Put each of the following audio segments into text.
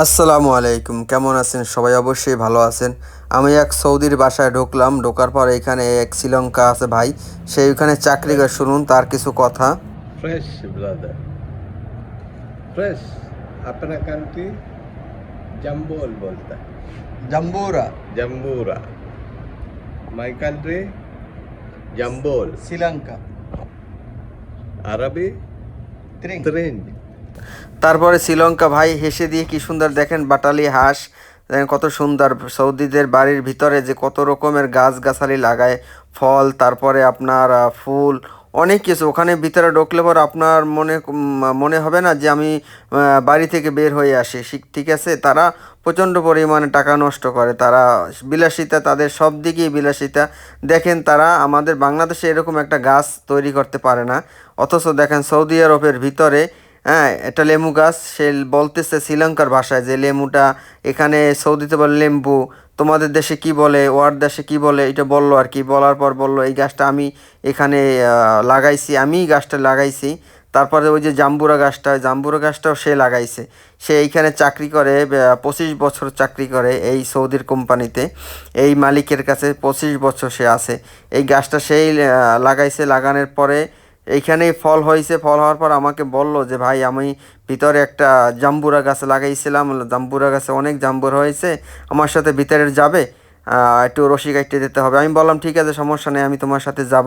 আসসালামু আলাইকুম কেমন আছেন? সবাই অবশ্যই ভালো আছেন। আমি এক সৌদির বাসায় ঢুকলাম ঢোকার পর এখানে এক শ্রীলঙ্কা আছে ভাই সেই ওখানে চাকরি করে শুনুন তার কিছু কথা। ফ্রেশ ব্রাদার ফ্রেশ আপনার কান্তি জাম্বুল বলতা। জাম্বুরা। জাম্বুরা। মাই কান্ট্রি জাম্বুল। শ্রীলঙ্কা। আরবি? ত্রিন ত্রিন তারপরে শ্রীলঙ্কা, ভাই, হেসে দিয়ে কি সুন্দর দেখেন বাটালি হাঁস। দেখেন কত সুন্দর সৌদিদের বাড়ির ভিতরে যে কত রকমের গাছগাছালি লাগায়, ফল, তারপরে আপনার ফুল, অনেক কিছু। ওখানে ভিতরে ঢুকলে পর আপনার মনে মনে হবে না যে আমি বাড়ি থেকে বের হয়ে আসি। ঠিক আছে, তারা প্রচণ্ড পরিমাণে টাকা নষ্ট করে। তারা বিলাসিতা, তাদের সব দিকেই বিলাসিতা। দেখেন তারা আমাদের বাংলাদেশে এরকম একটা গাছ তৈরি করতে পারে না। অথচ দেখেন সৌদি আরবের ভিতরে হ্যাঁ এটা লেমু গাছ, সে বলতেছে শ্রীলঙ্কার ভাষায় যে লেবুটা এখানে সৌদিতে বলে লেম্বু। তোমাদের দেশে কি বলে, ওয়ার দেশে কি বলে, এটা বলল আর কি। বলার পর বলল, এই গাছটা আমি এখানে লাগাইছি আমি গাছটা লাগাইছি। তারপরে ওই যে জাম্বুরা গাছটা জাম্বুরা গাছটাও সে লাগাইছে। সে এইখানে চাকরি করে পঁচিশ বছর চাকরি করে এই সৌদির কোম্পানিতে। এই মালিকের কাছে পঁচিশ বছর সে আছে। এই গাছটা সেই লাগাইছে, লাগানোর পরে এইখানেই ফল হয়েছে, ফল হওয়ার পর আমাকে বলল যে, ভাই, আমি ভিতরে একটা জাম্বুরা গাছ লাগাইছিলাম, জাম্বুরা গাছে অনেক জাম্বুর হয়েছে, আমার সাথে ভিতরে যাবে একটু রশি কাটতে দিতে হবে। আমি বললাম, ঠিক আছে, সমস্যা নেই, আমি তোমার সাথে যাব।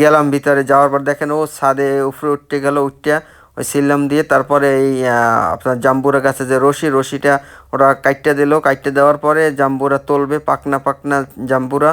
গেলাম ভিতরে, যাওয়ার পর দেখেন, ও ছাদে উপরে উঠতে গেল, উঠতে ওই সিল্লাম দিয়ে, তারপরে এই আপনার জাম্বুরা গাছে যে রশি, রশিটা ওরা কাটতে দিল, কাটতে দেওয়ার পরে জাম্বুরা তুলবে, পাকনা পাকনা জাম্বুরা।